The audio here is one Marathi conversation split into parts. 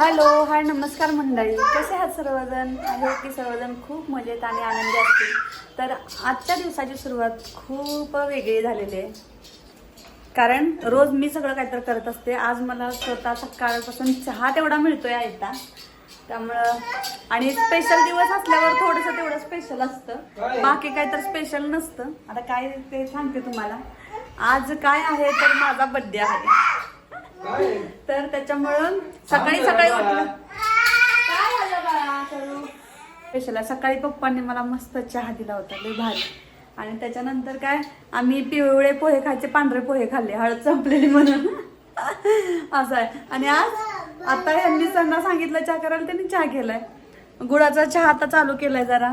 हॅलो हाय नमस्कार मंडळी. कसे आहात सर्वजण? आहे की सर्वजण खूप मजेत आणि आनंदी असतील तर आजच्या दिवसाची सुरुवात खूप वेगळी झालेली आहे. कारण रोज मी सगळं काहीतरी करत असते. आज मला स्वतः सकाळपासून चहा तेवढा मिळतोय आयता. त्यामुळं आणि स्पेशल दिवस असल्यावर थोडंसं तेवढं स्पेशल असतं. बाकी काय तर स्पेशल नसतं. आता काय ते सांगते तुम्हाला. आज काय आहे तर माझा बड्डे आहे? तर त्याच्यामुळं सकाळी सकाळी उठलं. काय झालं बाळा स्पेशल सकाळी पप्पांनी मला मस्त चहा दिला होता लय भारी. आणि त्याच्यानंतर काय आम्ही पिवळे पोहे खायचे पांढरे पोहे खाल्ले हळद संपलेली म्हणून. असं आहे. आणि आज आता यांनी त्यांना सांगितलं चहा करायला त्यांनी चहा केलाय. गुळाचा चहा आता चालू केलाय जरा.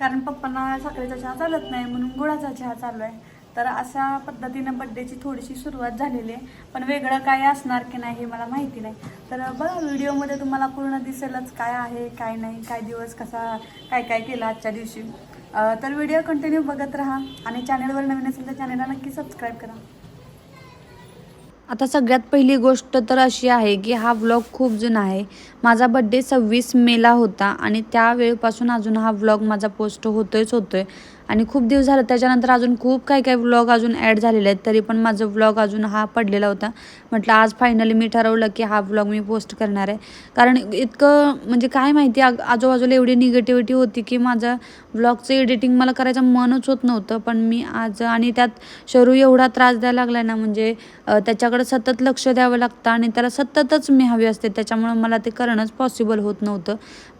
कारण पप्पांना साखरेचा चहा चालत नाही म्हणून गुळाचा चहा चालू आहे. तर अशा पद्धतीनं बड्डेची थोडीशी सुरुवात झालेली आहे. पण वेगळं काय असणार की नाही हे मला माहिती नाही. तर बघा व्हिडिओमध्ये तुम्हाला पूर्ण दिसेलच काय आहे काय नाही काय दिवस कसा काय काय केलं आजच्या दिवशी. तर व्हिडिओ कंटिन्यू बघत राहा आणि चॅनलवर नवीन असेल तर चॅनलला नक्की सबस्क्राईब करा. आता सगळ्यात पहिली गोष्ट तर अशी आहे की हा व्लॉग खूप जुना आहे. माझा बड्डे सव्वीस मेला होता आणि त्यावेळेपासून अजून हा व्लॉग माझा पोस्ट होतोयच होतोय. आणि खूप दिवस झालं त्याच्यानंतर अजून खूप काही काही व्लॉग अजून ॲड झालेले आहेत तरी पण माझं व्लॉग अजून हा पडलेला होता. म्हटलं आज फायनली मी ठरवलं की हा व्लॉग मी पोस्ट करणार आहे. कारण इतकं म्हणजे काय माहिती आजूबाजूला एवढी निगेटिव्हिटी होती की माझं व्लॉगचं एडिटिंग मला करायचं मनच होत नव्हतं. पण मी आज आणि त्यात शरू एवढा त्रास द्यायला लागला ना म्हणजे त्याच्याकडे सतत लक्ष द्यावं लागतं आणि त्याला सततच मी हवी असते. त्याच्यामुळं मला ते करणंच पॉसिबल होत नव्हतं.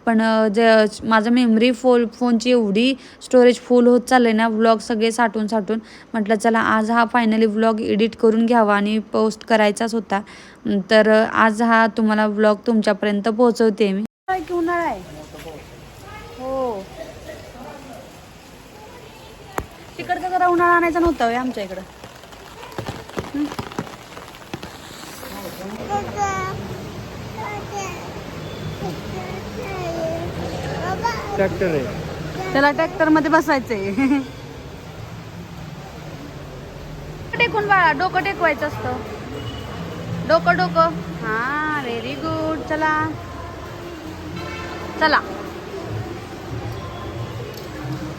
पण जे माझं मेमरी फोल फोनची एवढी स्टोरेज फुल होत चाललं ना व्लॉग सगळे साठून साठून. म्हटलं चला आज हा फायनली व्लॉग एडिट करून घ्यावा आणि पोस्ट करायचाच होता. तर आज हा तुम्हाला व्लॉग तुमच्यापर्यंत पोहोचवते मी. उन्हाळा आहे? हो. तिकडचं जरा उन्हाळा आणायचा नव्हता होय आमच्या इकडं. ट्रॅक्टर आहे. त्याला ट्रॅक्टरमध्ये बसायचंय. टेकून बाळा डोकं टेकवायचं असतं. डोकं डोकं. हा व्हेरी गुड चला. चला.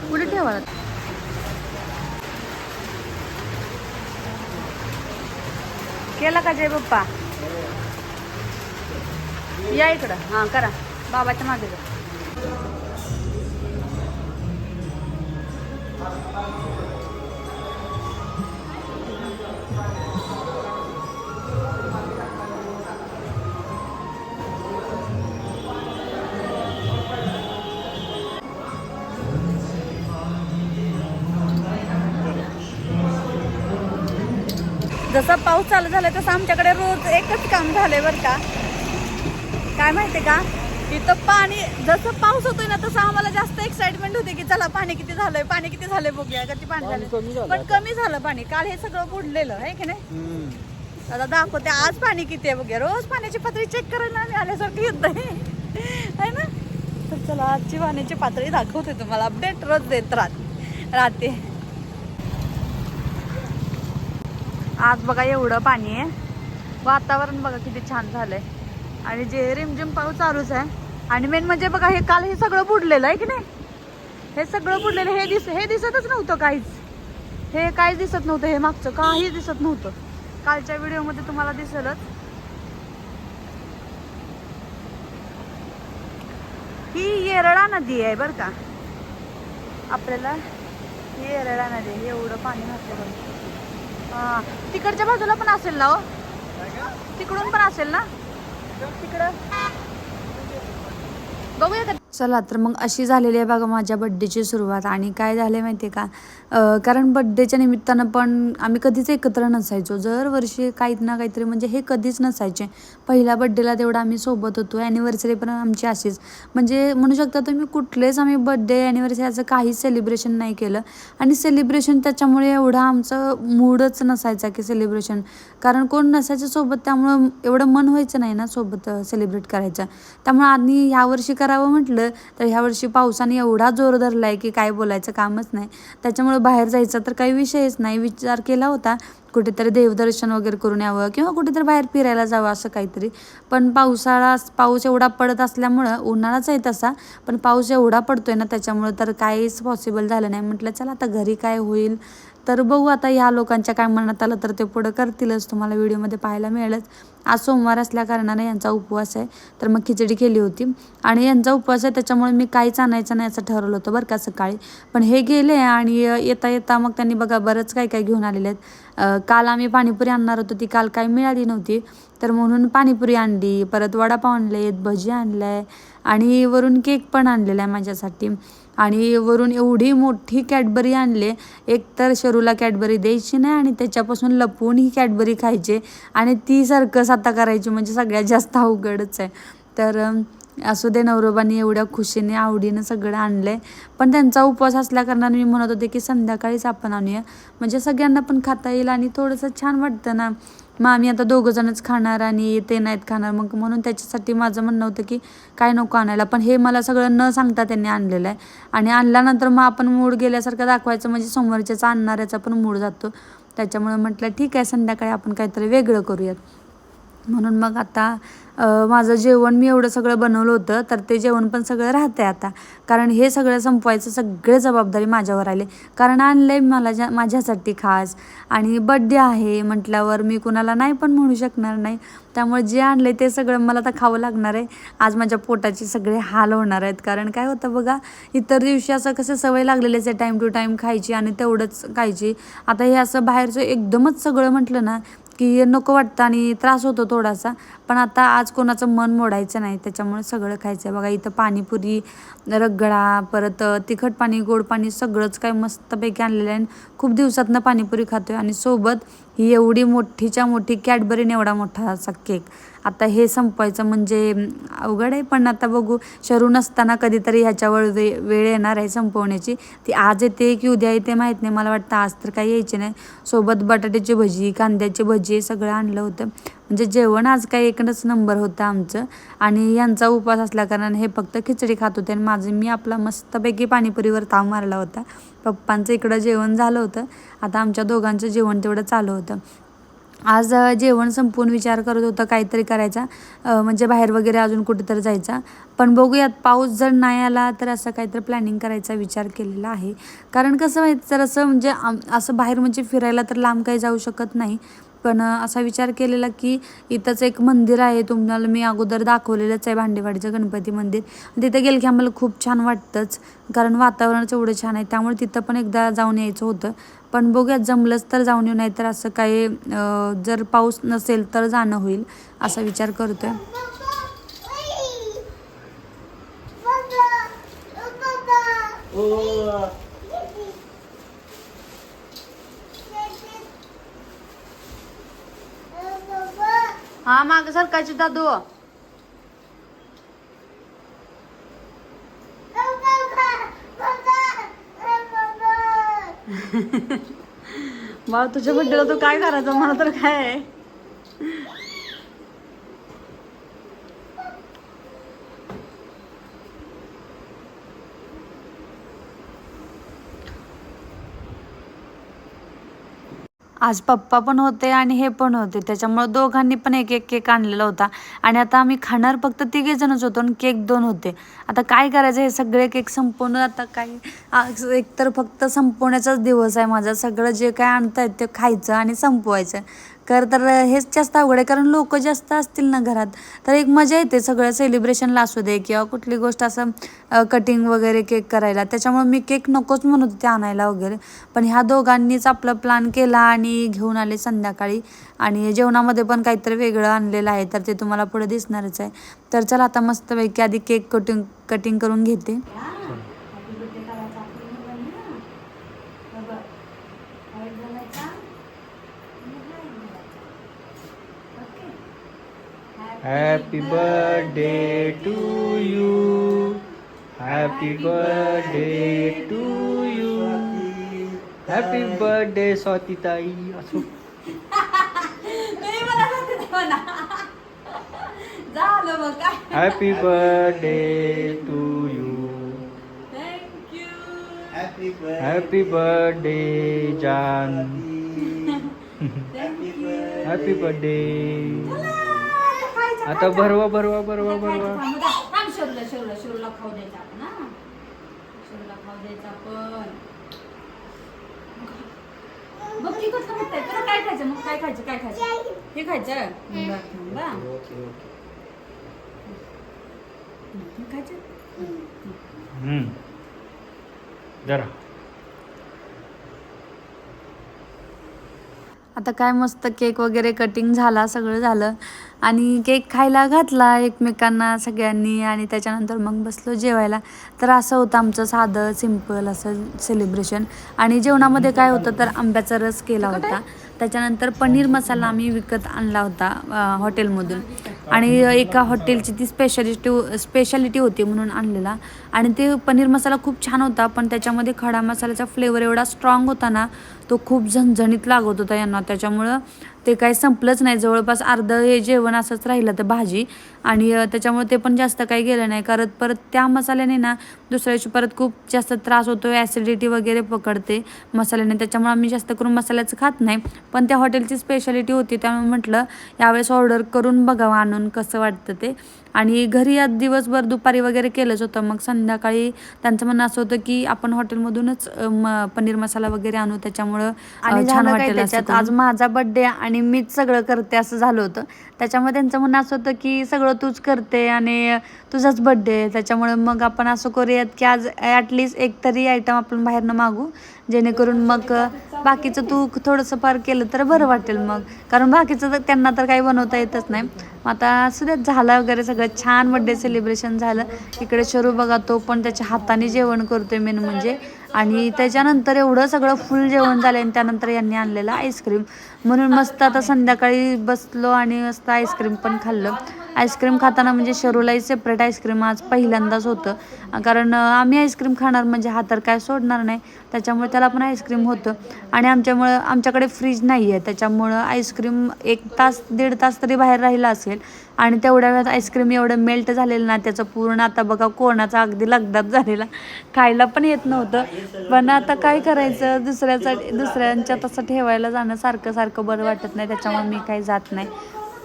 पुढे ठेवा. केला का जय पप्पा या इकडं. हा करा. बाबाच्या मागे जा. जसा पाऊस चालू झालाय तसं आमच्याकडे रोज एकच काम झालंय बरं का. काय माहिती का? इथं पाणी जसं पाऊस होतोय ना तसं आम्हाला जास्त एक्साइटमेंट होते की चला पाणी किती झालंय पाणी किती झालंय बघूया. किती पाणी झालं पण कमी झालं पाणी. काल हे सगळं बुडलेलं आहे की नाही? आता दाखवते आज पाणी किती आहे बघूया. रोज पाण्याची पातळी चेक करायला आम्ही आल्यासारखं येत आहे ना? तर चला आजची पाण्याची पातळी दाखवते तुम्हाला. अपडेट रोज देत राहत. राहते. आज बघा एवढं पाणी आहे. वातावरण बघा किती छान झालंय. आणि जे रिमझिम पाऊस चालूच आहे. आणि मेन म्हणजे बघा हे काल हे सगळं बुडलेलं आहे की नाही? हे सगळं बुडलेलं हे दिस हे दिसतच नव्हतं काहीच. हे काहीच दिसत नव्हतं हे मागचं काही दिसत नव्हतं. कालच्या व्हिडिओमध्ये तुम्हाला दिसेलच. ही येरळा नदी आहे बरं का. आपल्याला ही येरळा नदी आहे एवढं पाणी घातलं हा तिकडच्या बाजूला पण असेल ना हो? तिकडून पण असेल ना? तिकडं. बघूया का चला तर मग अशी झालेली आहे बघा माझ्या बड्डेची सुरुवात. आणि काय झालं माहिती आहे का कारण बड्डेच्या निमित्तानं पण आम्ही कधीच एकत्र नसायचो. दरवर्षी वर्षी ना काहीतरी म्हणजे हे कधीच नसायचे. पहिल्या बड्डेला तेवढं आम्ही सोबत होतो. ॲनिव्हर्सरी पण आमची अशीच. म्हणजे म्हणू शकता तुम्ही कुठलेच आम्ही बड्डे ॲनिव्हर्सरी असं काहीच सेलिब्रेशन नाही केलं. आणि सेलिब्रेशन त्याच्यामुळे एवढं आमचं मूडच नसायचा की सेलिब्रेशन कारण कोण नसायचं सोबत त्यामुळं एवढं मन व्हायचं नाही ना सोबत सेलिब्रेट करायचं. त्यामुळे आम्ही ह्यावर्षी करावं म्हटलं बघितलं तर ह्यावर्षी पावसाने एवढा जोर धरला आहे की काय बोलायचं कामच नाही. त्याच्यामुळं बाहेर जायचा तर काही विषयच नाही. विचार केला होता कुठेतरी देवदर्शन वगैरे करून यावं किंवा कुठेतरी बाहेर फिरायला जावं असं काहीतरी. पण पावसाळा पाऊस एवढा पडत असल्यामुळं उन्हाळाच आहे तसा पण पाऊस एवढा पडतोय ना त्याच्यामुळं तर काहीच पॉसिबल झालं नाही. म्हटलं चला आता घरी काय होईल? तर बघू आता ह्या लोकांच्या काय मनात आलं तर ते पुढं करतीलच. तुम्हाला व्हिडिओमध्ये पाहायला मिळेलच. आज सोमवार असल्या कारणाने यांचा उपवास आहे. तर मग खिचडी केली होती. आणि यांचा उपवास आहे त्याच्यामुळे मी काहीच आणायचं नाही असं ठरवलं होतं बरं का सकाळी. पण हे गेले आणि येता येता मग त्यांनी बघा बरंच काय काय घेऊन आलेले आहेत. काल आम्ही पाणीपुरी आणणार होतो ती काल काही मिळाली नव्हती. तर म्हणून पाणीपुरी आणली परत वडापाव आणलेत भजी आणलं आहे आणि वरून केक पण आणलेला आहे माझ्यासाठी. आणि वरून एवढी मोठी कॅडबरी आणले एक तर शरूला कॅडबरी द्यायची नाही आणि त्याच्यापासून लपवून ही कॅडबरी खायची आणि ती सर्कस आता करायची म्हणजे सगळ्यात जास्त अवघडच आहे. तर असू दे नवरोबानी एवढ्या खुशीने आवडीनं सगळं आणलं आहे पण त्यांचा उपवास असल्याकारणाने मी म्हणत होते की संध्याकाळीच आपण आणूया. म्हणजे सगळ्यांना पण खाता येईल आणि थोडंसं छान वाटतं ना. मग आम्ही आता दोघं जणच खाणार आणि ते नाहीत खाणार. मग म्हणून त्याच्यासाठी माझं म्हणणं होतं की काय नको आणायला. पण हे मला सगळं न सांगता त्यांनी आणलेलं आहे. आणि आणल्यानंतर मग आपण मूड गेल्यासारखं दाखवायचं म्हणजे समोरच्याचा आणणाऱ्याचा पण मूड जातो. त्याच्यामुळे म्हटलं ठीक आहे संध्याकाळी आपण काहीतरी वेगळं करूयात. म्हणून मग आता माझं जेवण मी एवढं सगळं बनवलं होतं तर ते जेवण पण सगळं राहतंय आता. कारण हे सगळं संपवायचं सगळे जबाबदारी माझ्यावर आले. कारण आणलं आहे मला ज्या माझ्यासाठी खास. आणि बड्डे आहे म्हटल्यावर मी कुणाला नाही पण म्हणू शकणार नाही. त्यामुळे जे आणलंय ते सगळं मला आता खावं लागणार आहे. आज माझ्या पोटाचे सगळे हाल होणार आहेत. कारण काय होतं बघा इतर दिवशी असं कसं सवय लागलेलीच आहे टाईम टू टाईम खायची आणि तेवढंच खायची. आता हे असं बाहेरचं एकदमच सगळं म्हटलं ना की नको वाटतं आणि त्रास होतो थोडासा. पण आता आज कोणाचं मन मोडायचं नाही त्याच्यामुळे सगळं खायचं आहे बघा इथं पाणीपुरी रगडा परत तिखट पाणी गोड पाणी सगळंच काय मस्तपैकी आणलेलं आहे. आणि खूप दिवसातनं पाणीपुरी खातो आहे आणि सोबत ही एवढी मोठीच्या मोठी कॅडबरीने एवढा मोठा असा केक. आता हे संपवायचं म्हणजे अवघड आहे. पण आता बघू शरू नसताना कधीतरी ह्याच्यावर वे वेळ येणार आहे संपवण्याची. ती आज येते की उद्या येते माहीत नाही. मला वाटतं आज तर काही यायची नाही. सोबत बटाट्याची भजी कांद्याची भजी हे सगळं आणलं होतं. म्हणजे जेवण आज काही एकच नंबर होतं आमचं. आणि यांचा उपवास असल्याकारणाने हे फक्त खिचडी खात होते. आणि माझं मी आपला मस्तपैकी पाणीपुरीवर ताव मारला होता. पप्पांचं इकडं जेवण झालं होतं. आता आमच्या दोघांचं जेवण तेवढं चालू होतं. आज जेवण संपवून विचार करत होता काहीतरी करायचा. म्हणजे बाहेर वगैरे अजून कुठेतरी जायचा. पण बघूयात पाऊस जर नाही आला तर असं काहीतरी प्लॅनिंग करायचा विचार केलेला आहे. कारण कसं माहिती तर असं म्हणजे आम- असं बाहेर म्हणजे फिरायला तर लांब काही जाऊ शकत नाही. पण असा विचार केलेला की इथंच एक मंदिर आहे. तुम्हाला मी अगोदर दाखवलेलंच आहे भांडेवाडीचं गणपती मंदिर. तिथं गेलं की आम्हाला खूप छान वाटतंच. कारण वातावरणच एवढं छान आहे त्यामुळे तिथं पण एकदा जाऊन यायचं होतं. पण बघूयात जमलंच तर जाऊन येऊ नाही तर असं काही जर पाऊस नसेल तर जाणं होईल असा विचार करतोय. हा माग सरकायची दादू. बाळ तुझ्या बड्डेला तू काय करायचं? मला तर काय आहे? आज पप्पा पण होते आणि हे पण होते. त्याच्यामुळं दोघांनी पण एक एक केक आणलेला होता. आणि आता आम्ही खाणार फक्त तिघे जणच होतो आणि केक दोन होते. आता काय करायचं? हे सगळे केक संपवणं आता काय? एकतर एक तर फक्त संपवण्याचाच दिवस आहे माझा. सगळं जे काय आणतंय ते खायचं आणि संपवायचं. कर तर हेच जास्त अवघड आहे. कारण लोक जास्त असतील ना घरात. तर एक मजा येते सगळं सेलिब्रेशनला असू दे किंवा कुठली गोष्ट असं कटिंग वगैरे केक करायला. त्याच्यामुळे मी केक नकोच म्हणत होते आणायला वगैरे. पण ह्या दोघांनीच आपला प्लॅन केला आणि घेऊन आले संध्याकाळी. आणि जेवणामध्ये पण काहीतरी वेगळं आणलेलं आहे तर ते तुम्हाला पुढे दिसणारच आहे. तर चला आता मस्तपैकी आधी केक कटिंग कटिंग करून घेते. Happy birthday to you. Happy birthday to you. Happy birthday Sotitai. Asu. Happy birthday to you. Thank you. Happy birthday. Happy birthday Jan. Happy birthday. Happy birthday. आता भरवा भरवा भरवा भरवा. थांब शिरूला शिरूला शिरूला खाऊ द्यायचा आपण हा. शिरूला खाऊ द्यायचा बघ म्हणताय? तुला काय खायचं? मग काय खायचं? काय खायचं? हे खायचं? खायचं? हम्म. जरा. आता काय मस्त केक वगैरे कटिंग झाला सगळं झालं. आणि केक खायला घातला एकमेकांना सगळ्यांनी आणि त्याच्यानंतर मग बसलो जेवायला. तर असं होतं आमचं साधं सिंपल असं सेलिब्रेशन आणि जेवणामध्ये काय होतं तर आंब्याचा रस केला होता. त्याच्यानंतर पनीर मसाला आम्ही विकत आणला होता हॉटेलमधून. आणि एका हॉटेलची ती स्पेशालिटी स्पेशालिटी होती म्हणून आणलेला. आणि ते पनीर मसाला खूप छान होता पण त्याच्यामध्ये खडा मसाल्याचा फ्लेवर एवढा स्ट्रॉंग होता ना तो खूप झणझणीत लागत होता यांना. त्याच्यामुळं ते काय संपलंच नाही. जवळपास अर्धं हे जेवण असंच राहिलं तर भाजी आणि त्याच्यामुळे ते पण जास्त काही गेलं नाही. कारण परत त्या मसाल्याने ना दुसऱ्या दिवशी परत खूप जास्त त्रास होतो ॲसिडिटी वगैरे पकडते मसाल्याने. त्याच्यामुळे आम्ही जास्त करून मसाल्याचं खात नाही. पण त्या हॉटेलची स्पेशालिटी होती त्यामुळे म्हटलं यावेळेस ऑर्डर करून बघावं आणून कसं वाटतं ते. आणि घरी आज दिवसभर दुपारी वगैरे केलंच होतं. मग संध्याकाळी त्यांचं म्हणणं असं होतं की आपण हॉटेलमधूनच पनीर मसाला वगैरे आणू. त्याच्यामुळं छान वाटेल. आज माझा बर्थडे आणि मीच सगळं करते असं झालं होतं. त्याच्यामुळे त्यांचं म्हणणं असं होतं की सगळं तूच करते आणि तुझाच बर्थडे त्याच्यामुळे मग आपण असं करूयात की आज ॲटलिस्ट एक तरी आयटम आपण बाहेरनं मागू. जेणेकरून मग बाकीचं तू थोडंसं फार केलं तर बरं वाटेल मग. कारण बाकीचं तर त्यांना तर काही बनवता येतच नाही. मग आता असू द्यात झालं वगैरे सगळं. छान बड्डे सेलिब्रेशन झालं. इकडे शरू बघा तो पण त्याच्या हाताने जेवण करतोय मेन म्हणजे. आणि त्याच्यानंतर एवढं सगळं फुल जेवण झालं आणि त्यानंतर यांनी आणलेलं आईस्क्रीम म्हणून मस्त आता संध्याकाळी बसलो आणि मस्त आईस्क्रीम पण खाल्लं. आईस्क्रीम खाताना म्हणजे शरूलाही सेपरेट आईस्क्रीम आज पहिल्यांदाच होतं. कारण आम्ही आईस्क्रीम खाणार म्हणजे हा तर काय सोडणार नाही. त्याच्यामुळे त्याला पण आईस्क्रीम होतं. आणि आमच्यामुळं आमच्याकडे फ्रीज नाही आहे त्याच्यामुळं आईस्क्रीम एक तास दीड तास तरी बाहेर राहिला असेल. आणि तेवढ्या वेळात आईस्क्रीम एवढं मेल्ट झालेलं ना त्याचं पूर्ण आता बघा कोणाचा अगदी लगदाप झालेला खायला पण येत नव्हतं. पण आता काय करायचं? दुसऱ्याचा दुसऱ्यांच्या तसं ठेवायला जाणं सारखं सारखं बरं वाटत नाही. त्याच्यामुळे मी काही जात नाही.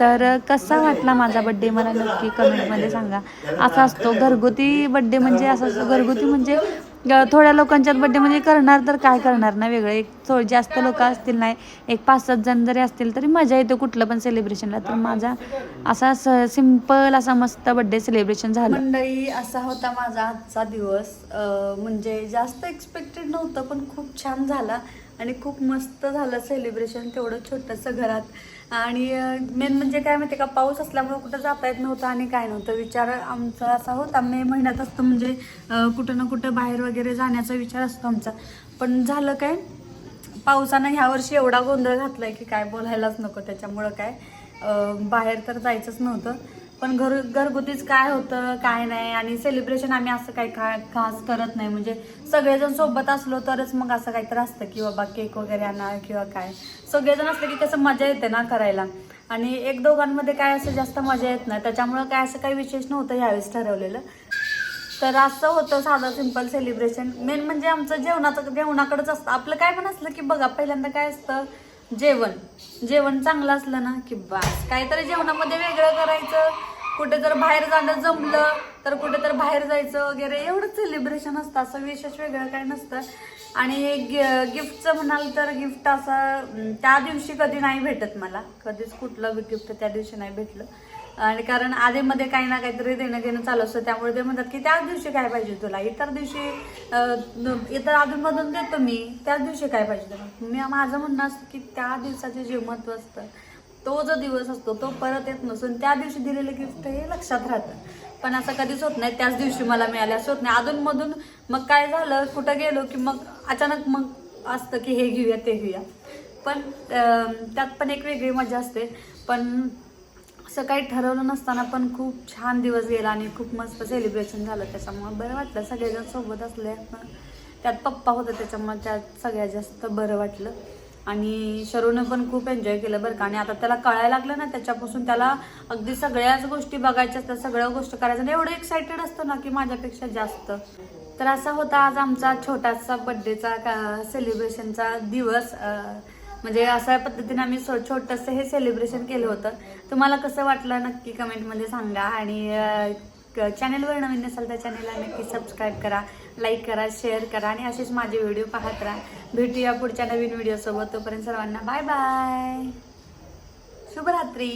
तर कसा वाटला माझा बड्डे मला नक्की कमेंटमध्ये सांगा. असा असतो. घरगुती बड्डे म्हणजे असं असतो. घरगुती म्हणजे थोड्या लोकांच्यात बड्डे म्हणजे करणार तर काय करणार ना वेगळं? एक थोडे जास्त लोक असतील नाही एक पाच सात जण जरी असतील तरी मजा येते कुठलं पण सेलिब्रेशनला तर माझा असा सिंपल असा मस्त बड्डे सेलिब्रेशन झालं. मंडळी असा होता माझा आजचा दिवस. म्हणजे जास्त एक्सपेक्टेड नव्हतं पण खूप छान झाला आणि खूप मस्त झालं सेलिब्रेशन तेवढं छोटंसं घरात. आणि मेन म्हणजे काय माहिती का पाऊस असल्यामुळे कुठं जाता येत नव्हतं आणि काय नव्हतं. विचार आमचा असा होता मे महिन्यात असतो म्हणजे कुठं ना कुठं बाहेर वगैरे वगैरे जाण्याचा विचार असतो आमचा. पण झालं काय? पावसानं ह्या वर्षी एवढा गोंधळ घातलाय की काय बोलायलाच नको त्याच्यामुळं काय? बाहेर तर जायचंच नव्हतं. पण घर घरगुतीच काय होतं काय नाही आणि सेलिब्रेशन आम्ही असं काही खा खास करत नाही. म्हणजे सगळेजण सोबत असलो तरच मग असं काहीतरी असतं की बाबा केक वगैरे आणा किंवा काय. सगळेजण असलं की कसं मजा येते ना करायला. आणि एक दोघांमध्ये काय असं जास्त मजा येत नाही. त्याच्यामुळं काय असं काही विशेष नव्हतं ह्यावेळेस ठरवलेलं. तर असं होतं साधं सिंपल सेलिब्रेशन मेन म्हणजे आमचं जेवणाचं जेवणाकडंच असतं. आपलं काय पण असलं की बघा पहिल्यांदा काय असतं? जेवण. जेवण चांगलं असलं ना की बस. काहीतरी जेवणामध्ये वेगळं करायचं. कुठे जर बाहेर जाणं जमलं तर कुठे तर बाहेर जायचं वगैरे. एवढंच सेलिब्रेशन असतं. असं विशेष वेगळं काय नसतं. आणि गिफ्टचं म्हणाल तर गिफ्ट असं त्या दिवशी कधी नाही भेटत मला. कधीच कुठलं गिफ्ट त्या दिवशी नाही भेटलं. आणि कारण आधीमध्ये काही ना काहीतरी देणं घेणं चालू असतं त्यामुळे ते म्हणतात की त्याच दिवशी काय पाहिजे तुला? इतर दिवशी न- इतर अधूनमधून देतो मी त्याच दिवशी काय पाहिजे तुला? मी माझं म्हणणं असतं की त्या दिवसाचे जे महत्त्व असतं तो जो दिवस असतो तो परत येत नसून त्या दिवशी दिलेलं गिफ्ट हे लक्षात राहतं. पण असं कधीच होत नाही त्याच दिवशी मला मिळाल्या असं होत नाही. अधूनमधून मग काय झालं कुठं गेलो की मग अचानक मग असतं की हे घेऊया ते घेऊया. पण त्यात पण एक वेगळी मजा असते. पण असं काही ठरवलं नसताना पण खूप छान दिवस गेला आणि खूप मस्त सेलिब्रेशन झालं. त्याच्यामुळे बरं वाटलं. सगळेजण सोबत असले त्यात पप्पा होतं त्याच्यामुळे त्यात सगळ्यात जास्त बरं वाटलं. आणि शरूनं पण खूप एन्जॉय केलं बरं का. आणि आता त्याला कळायला लागलं ना त्याच्यापासून त्याला अगदी सगळ्याच गोष्टी बघायच्या असतात सगळ्या गोष्टी करायच्या आणि एवढं एक्सायटेड असतं ना की माझ्यापेक्षा जास्त. तर असा होता आज आमचा छोटासा बड्डेचा सेलिब्रेशनचा दिवस. म्हणजे अशा पद्धतीने आम्ही सो छोटंसं हे सेलिब्रेशन केलं होतं. तुम्हाला कसं वाटलं नक्की कमेंटमध्ये सांगा आणि चॅनेलवर नवीन नसाल तर चॅनेलला नक्की सबस्क्राईब करा लाईक करा शेअर करा आणि असेच माझे व्हिडिओ पाहत राहा. भेटूया पुढच्या नवीन व्हिडिओसोबत. तोपर्यंत सर्वांना बाय बाय. शुभरात्री.